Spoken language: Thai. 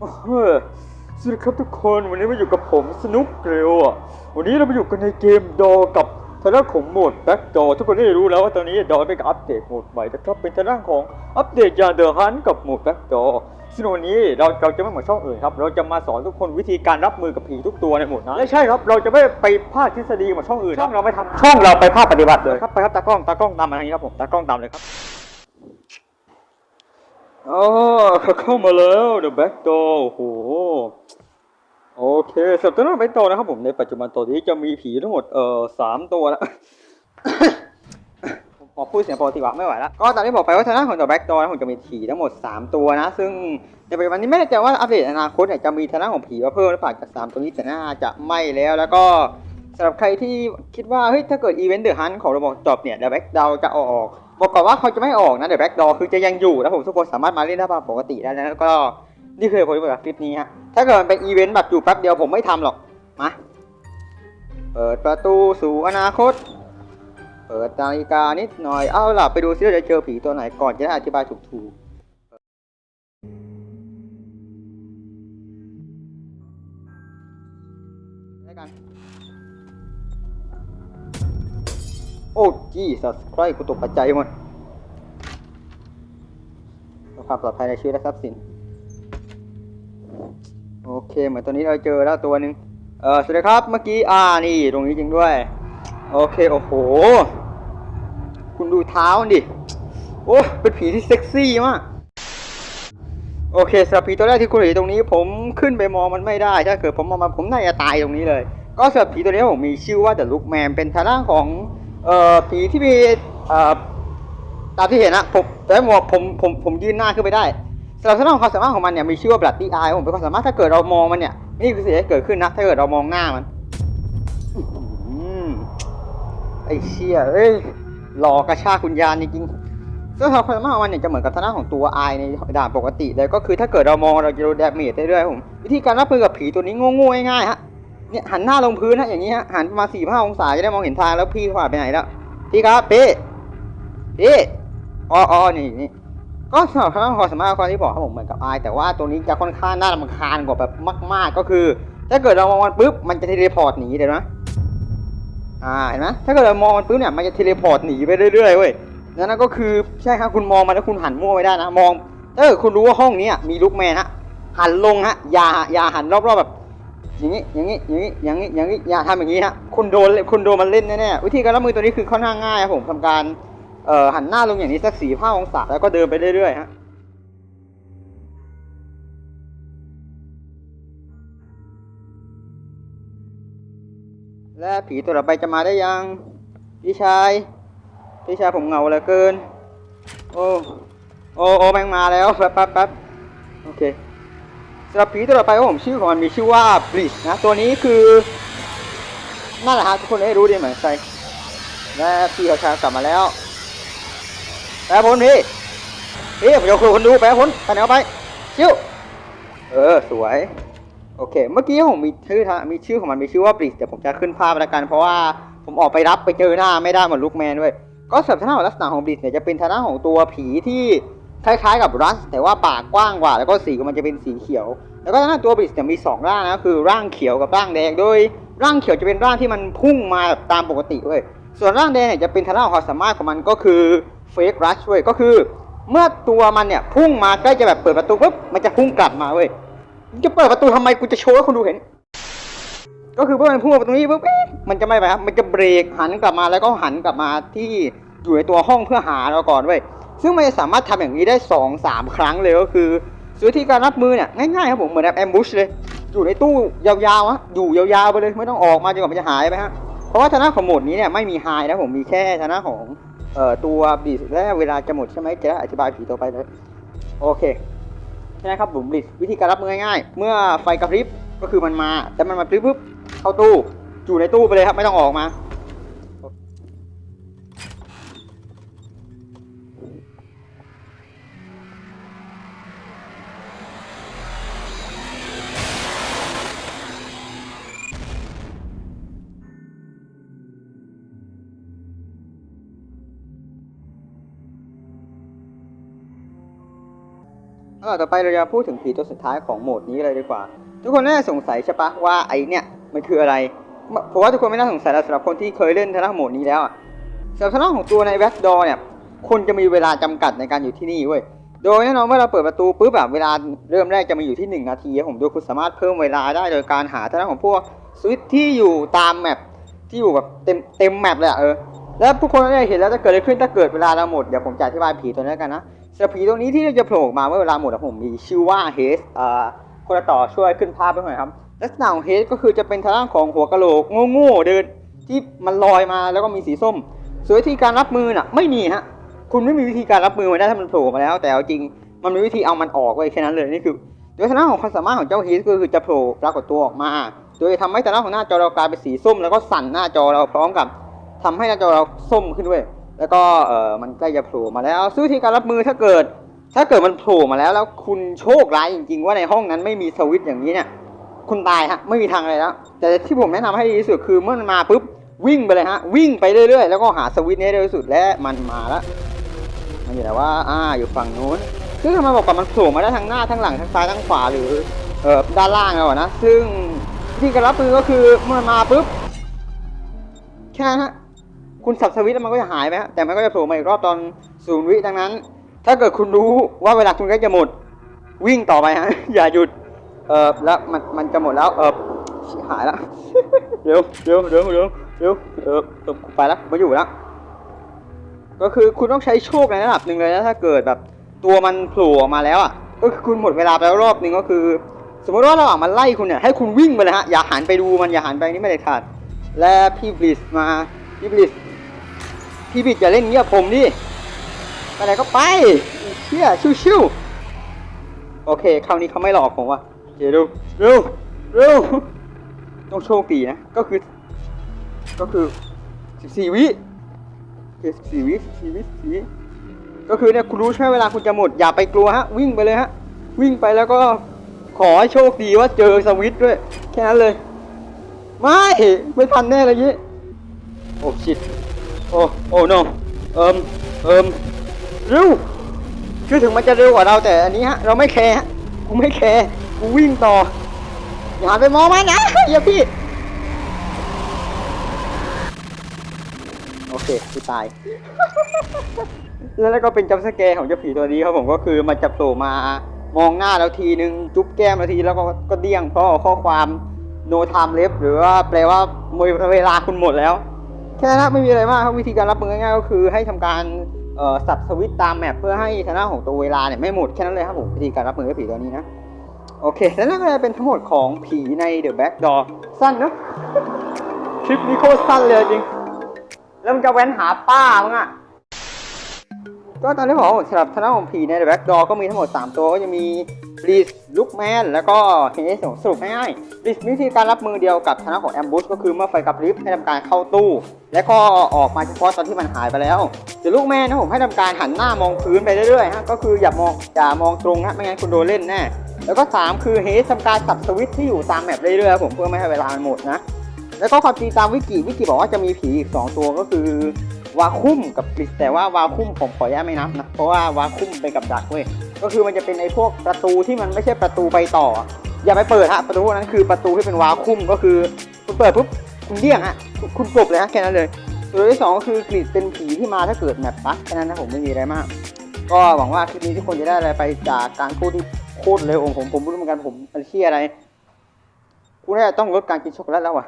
เฮ้ยสวัสดีครับทุกคนวันนี้มาอยู่กับผมสนุกเกลียวอะวันนี้เรามาอยู่กันในเกมดอกับทางด้านของโหมดแบ็กดอทุกคนได้รู้แล้วว่าตอนนี้ดอเป็นอัปเดตโหมดใหม่นะครับเป็นทางด้านของอัปเดตยาเดอร์ฮันกับโหมดแบ็กดอซึ่งวันนี้เราเราจะไม่เหมือนช่องอื่นครับเราจะมาสอนทุกคนวิธีการรับมือกับผีทุกตัวในโหมดนั้นไม่ใช่ครับเราจะไม่ไปภาคทฤษฎีเหมือนช่องอื่นช่องเราไม่ทำช่องเราไปภาคปฏิบัติเลยครับไปครับตากล้องตากล้องตามมาทางนี้ครับผมตากล้องตามเลยครับ อ๋อเข้ามาแล้ว The Back Door โอ้โหโอเคสำหรับตัวนั้น Back Door นะครับผมในปัจจุบันตัวนี้จะมีผีทั้งหมดเอ่อสามตัวนะผมขอพูดเสียงปกติว่าไม่ไหวแล้วก็ตอนที่บอกไปว่าทางด้านของ The Back Door นะผมจะมีผีทั้งหมด 3 ตัวนะ ซึ่งในปัจจุบันนี้ไม่แน่ใจว่าอัปเดตอนาคตเนี่ยจะมีทางด้านของผีมาเพิ่มหรือเปล่าจาก3ตัวนี้แต่น่าจะไม่แล้วแล้วก็สำหรับใครที่คิดว่าเฮ้ยถ้าเกิดอีเวนต์เดอะฮันของระบบจบเนี่ย The Back Door จะออก บอกก่อนว่าเขาจะไม่ออกนะเดี๋ยวแบ็กดอคือจะยังอยู่นะผมทุกคนสามารถมาเล่นได้แบบปกติได้นะแล้วก็นี่คือผลประโยชน์จากคลิปนี้ฮะถ้าเกิดมันเป็นอีเวนต์แบบอยู่แป๊บเดียวผมไม่ทำหรอกมาเปิดประตูสู่อนาคต เปิดนาฬิกานิดหน่อยเอาล่ะไปดูซิว่าจะเจอผีตัวไหนก่อนจะได้อธิบายถูกๆ โอ้จีสัสใครกูตกปัจหมดความปลอดภัยในชีวิตและทรัพย์สิน โอเค เหมือนตัวนี้เราเจอแล้วตัวหนึ่งเออสวัสดีครับ เมื่อกี้ อ่า นี่ ตรงนี้จริงด้วย โอเค โอ้โห คุณดูเท้ามันดิ โอ้ เป็นผีที่เซ็กซี่มาก โอเคสำหรับผีตัวแรกที่คุณเห็นตรงนี้ ผมขึ้นไปมองมันไม่ได้ ถ้าเกิดผมมองมันผมน่าจะตายตรงนี้เลย ก็สำหรับผีตัวนี้ผมมีชื่อว่า The Lookman เป็นทางด้านของ เอ่อผีที่มีเอ่อตามที่เห็นนะผมแต่หมวกผมผมผมยืนหน้าขึ้นไปได้สำหรับทางด้านองความสามารถของมันเนี่ยมีชื่อว่า Bloody Eye ผมเป็นความสามารถถ้าเกิดเรามองมันเนี่ยนี่คือสิ่งที่เกิดขึ้นนะถ้าเกิดเรามองหน้ามันอไอ้เชี่ยเอ้ยหลอกกระชากคุณยานจริงๆซึ่งความสามารถของมันเนี่ยจะเหมือนกับทางด้าของตัว Eye ในด่านปกติเลยก็คือถ้าเกิดเรามองเราจะโดนดาเมจได้เรื่อยผมวิธีการรับมือกับผีตัวนี้โง่ๆง่ายๆฮะ เนี่ยหันหน้าลงพื้นฮะอย่างนี้ฮะหันประมาณสี่ห้าองศาจะได้มองเห็นทางแล้วพี่ขาหาไปไหนแล้วพี่ครับพี่พี่อ๋ออ๋อนี่นี่ก็สำหรับทางด้านความสามารถความที่บอกครับผมเหมือนกับไอแต่ว่าตัวนี้จะค่อนข้างน่ารำคาญกว่าแบบมาก ๆก็คือ ถ้าเกิดเรามองมันปุ๊บมันจะเทเลพอร์ตหนีเดี๋ยวนะอ่าเห็นไหมถ้าเกิดเรามองมันปุ๊บเนี่ยมันจะเทเลพอร์ตหนีไปเรื่อยๆเว้ยนั่นก็คือใช่ครับคุณมองมันแล้วคุณหันมั่วไม่ได้นะมองถ้าเกิดคุณรู้ว่าห้องนี้มีลูกแมนฮะหันลงฮะอย่าอย่าหันรอบๆแบบ อย่างนี้อย่างนี้อย่างนี้อย่างนี้อย่างนี้อย่าทำอย่างนี้ฮะคุณโดนคุณโดนมันเล่นแน่ๆวิธีการรับมือตัวนี้คือค่อนข้างง่ายครับผมทำการเอ่อหันหน้าลงอย่างนี้สักสี่ห้าองศาแล้วก็เดินไปเรื่อยๆฮะและผีตัวต่อไปจะมาได้ยังพี่ชายพี่ชายผมเหงาเหลือเกิน โอ้โอ้โอ้แม่งมาแล้วแป๊บแป๊บแป๊บโอเค สำหรับผีตัวต่อไปของผมชื่อของมันมีชื่อว่าบลิชนะตัวนี้คือนั่นแหละฮะทุกคนได้รู้ดีเหมือนใครและพี่เขาชากลับมาแล้วแปะพ้นพี่พี่ผมจะคุยคนดูแปะพ้นไปไหนเอาไปชิวเออสวยโอเค เมื่อกี้ผมมีชื่อทางมีชื่อของมันมีชื่อว่าบริสแต่ผมจะขึ้นภาพล้วกันเพราะว่าผมออกไปรับไปเจอหน้าไม่ได้เหมือนลูกแมนด้วยก็สำหรับทางด้านของลักษณะของบริสเนี่ยจะเป็นทางด้าของตัวผีที่ คล้ายๆกับรัสแต่ว่าปากกว้างกว่า แล้วก็สีของมันจะเป็นสีเขียว แล้วก็ทางด้าตัวบริสเนี่ยมีสองร่างนะคือร่างเขียวกับร่างแดงโดยร่างเขียวจะเป็นร่างที่มันพุ่งมาแบบตามปกติเว้ยส่วนร่างแดงเนี่ยจะเป็นทางด้านความสามารถของมันก็คือเฟกรัชเว้ยก็คือ เมื่อตัวมันเนี่ยพุ่งมาใกล้จะแบบเปิดประตูปุ๊บมันจะพุ่งกลับมาเว้ยจะเปิดประตูทำไมกูจะโชว์ให้คนดูเห็น ก็คือเมื่อมันพุ่งมาประตูนี้ปุ๊บมันจะไม่ไปครับมันจะเบรกหันกลับมาแล้วก็หันกลับมาที่อยู่ในตัวห้องเพื่อหาเราก่อนเว้ย ซึ่งมันจะสามารถทำอย่างนี้ได้สองสามครั้งเลยก็คือวิธีการรับมือเนี่ยง่ายๆครับผมเหมือนแบบแอมบูชเลยอยู่ในตู้ยาวๆอะอยู่ยาวๆไปเลยไม่ต้องออกมาจนกว่ามันจะหายไปฮะเพราะว่าชนะของโหมดนี้เนี่ยไม่มีไฮนะผมมีแค่ชนะของเอ่อตัวบีสและเวลาจะหมดใช่ไหมจะได้อธิบายผีตัวไปเลยโอเคใช่ครับผมบิสวิธีการรับมือง่ายๆเมื่อไฟกระพริบก็คือมันมาแต่มันมาพริบปุ๊บเข้าตู้อยู่ในตู้ไปเลยครับไม่ต้องออกมา ออต่อไปเราจะพูดถึงผีตัวสุดท้ายของโหมดนี้เลยดีกว่า ทุกคนน่าจะสงสัยใช่ปะว่าไอเนี่ยมันคืออะไรเพราะว่าทุกคนไม่น่าสงสัยแล้วสำหรับคนที่เคยเล่นทางด้าโหมดนี้แล้วอะสำหรับทางด้าของตัวในแบ็กดอเนี่ยคุณจะมีเวลาจำกัดในการอยู่ที่นี่เว้ยโดยแน่นอนเมื่อเราเปิดประตูปุ๊บแบบเวลาเริ่มแรกจะมาอยู่ที่ 1 นาทีผมโดยคุณสามารถเพิ่มเวลาได้โดยการหาทางด้าของพวกสวิตช์ที่อยู่ตามแมปที่อยู่แบบเต็มเต็มแมปเลยอะเออแล้วทุกคนได้เห็นแล้วจะเกิดอะไรขึ้นถ้าเกิดเวลาเราหมดเดี๋ยวผมจะอธิบายผีตัวนี้กันนะ สำหรับผีตัวนี้ที่จะโผล่ออกมาเมื่อเวลาหมดอะผมมีชื่อว่าเฮสอ่าคนละต่อช่วยขึ้นภาพไปหน่อยครับลักษณะของเฮสก็คือจะเป็นทางด้านของหัวกะโหลกโง่ๆเดินที่มันลอยมาแล้วก็มีสีส้มส่วนวิธีการรับมือน่ะ ไม่มีฮะ คุณไม่มีวิธีการรับมือมันได้ถ้ามันโผล่มาแล้ว แต่เอาจริงมันมีวิธีเอามันออกไว้แค่นั้นเลยนี่คือโดยทางด้านของความสามารถของเจ้าเฮสก็คือจะโผล่ปรากฏตัวออกมา โดยทำให้ทางด้านของหน้าจอเรากลายเป็นสีส้ม แล้วก็สั่นหน้าจอเราพร้อมกับทำให้หน้าจอเราส้มขึ้นด้วย แล้วก็เออมันใกล้จะโผล่มาแล้วซึ่งวิธีการรับมือถ้าเกิด ถ้าเกิดมันโผล่มาแล้ว แล้วคุณโชคร้ายจริง ๆ ว่าในห้องนั้นไม่มีสวิตช์อย่างนี้เนี่ยคุณตายฮะไม่มีทางอะไรแล้ว แต่ที่ผมแนะนำให้ดีที่สุดคือเมื่อมันมาปุ๊บวิ่งไปเลยฮะวิ่งไปเรื่อยๆ แล้วก็หาสวิตช์นี้เร็วที่สุดและมันมาแล้วมันอยู่ไหนว่าอ่าอยู่ฝั่งนู้นซึ่งทำไมบอกว่ามันโผล่มาได้ทั้งหน้าทั้งหลังทั้งซ้ายทั้งขวาหรือเอ่อด้านล่างแล้วอะนะซึ่งวิธีการรับมือก็คือเมื่อมันมาปุ๊บแค่ฮะ คุณสับสวิตช์แล้วมันก็จะหายไปฮะแต่มันก็จะโผล่มาอีกรอบตอนศูนย์วิดังนั้น ถ้าเกิดคุณรู้ว่าเวลาคุณใกล้จะหมด วิ่งต่อไปฮะ อย่าหยุด เออแล้วมันมันจะหมดแล้ว เออหายแล้วเร็วเร็วเร็วเร็วเร็วเออไปแล้วไมาอยู่แล้วก็คือคุณต้องใช้โชคในระดับหนึ่งเลยนะถ้าเกิดแบบตัวมันโผล่ออกมาแล้วอะก็คือคุณหมดเวลาไปแล้วรอบหนึ่งก็คือ สมมติว่าระหว่างมันไล่คุณเนี่ยให้คุณวิ่งไปเลยฮะอย่าหันไปดูมันอย่าหันไปนี่ไม่ได้ขาดและพี่บลิสมาพี่บลิส พี่บลิสอย่าเล่นเงี้ยผมดิไปไหนก็ไปเชี่ยชิวๆโอเคคราวนี้เขาไม่หลอกผมว่ะเดี๋ยวเร็วเร็วเร็วต้องโชคดีนะ ก็คือ ก็คือสิบสี่วิโอเคสิบสี่วิสิบสี่วิ14วิก็คือเนี่ยคุณรู้ใช่เวลาคุณจะหมด อย่าไปกลัวฮะ วิ่งไปเลยฮะ วิ่งไปแล้วก็ขอให้โชคดีว่าเจอสวิตด้วย แค่นั้นเลย ไม่ ไม่ทันแน่เลยยี่โอ้ชิด โอ้โอ้โนเอิมเอิมเร็วคือถึงมันจะเร็วกว่าเราแต่อันนี้ฮะเราไม่แคร์ฮะกูไม่แคร์กูวิ่งต่ออย่าหันไปมองมันนะอย่าพี่โอเคกูตาย แล้วก็เป็นจัมสแกร์ของเจ้าผีตัวนี้ครับผมก็คือมันจะโผล่มามองหน้าเราทีนึงจุ๊บแก้มเราทีแล้วก็ก็เดี้ยงเพราะข้อความ no time left หรือว่าแปลว่าเวลาคุณหมดแล้ว แค่นั้นไม่มีอะไรมากครับวิธีการรับมือง่ายๆก็คือให้ทำการเอ่อสับสวิตตามแมปเพื่อให้ทางด้านของตัวเวลาเนี่ยไม่หมดแค่นั้นเลยครับผมวิธีการรับมือกับผีตัวนี้นะโอเค แล้วนั่นก็จะเป็นทั้งหมดของผีใน The Back Door สั้นเนอะคลิปนี้โคตรสั้นเลยจริง แล้วมันจะแว้นหาป้ามึงอะก็ตอนที่บอกว่าสำหรับทางด้านของผีใน The Back Door ก็มีทั้งหมด 3 ตัวก็จะมี Breeze Lookman แล้วก็เฮสสรุปง่ายๆ Breeze มีวิธีการรับมือเดียวกับทางด้านของ Ambush ก็คือเมื่อไฟกระพริบให้ทำการเข้าตู้ และก็ออกมาเฉพาะตอนที่มันหายไปแล้วเดี๋ยวลูกแม่นะผมให้ทำการหันหน้ามองพื้นไปเรื่อยๆฮะก็คืออย่ามองอย่ามองตรงฮะไม่งั้นคุณโดนเล่นแน่แล้วก็ 3 คือเฮสทำการสับสวิตที่อยู่ตามแมปเรื่อยๆผมเพื่อไม่ให้เวลามันหมดนะแล้วก็ความจริงตามวิกิวิกิบอกว่าจะมีผีอีก2ตัวก็คือวาคุ้มกับกริสแต่ว่าวาคุ้มผมขออนุญาตไม่นับนะเพราะว่าวาคุ้มไปกับดักเว้ย ก็คือมันจะเป็นไอ้พวกประตูที่มันไม่ใช่ประตูไปต่อ อย่าไปเปิดฮะประตูพวกนั้นคือประตูที่เป็นวาคุ้มก็คือคุณเปิดปุ๊บคุณเลี่ยงฮะคุณคุณจบเลยฮะแค่นั้นเลยตัวที่สองก็คือกริสเป็นผีที่มาถ้าเกิดแมปปักแค่นั้นนะผมไม่มีอะไรมาก ก็หวังว่าคลิปนี้ทุกคนจะได้อะไรไปจากการพูดที่โคตรเร็วของผมผมไม่รู้เหมือนกันผมมันเชี่ยอะไรกูน่าจะต้องลดการกินช็อกโกแลตแล้วว่ะ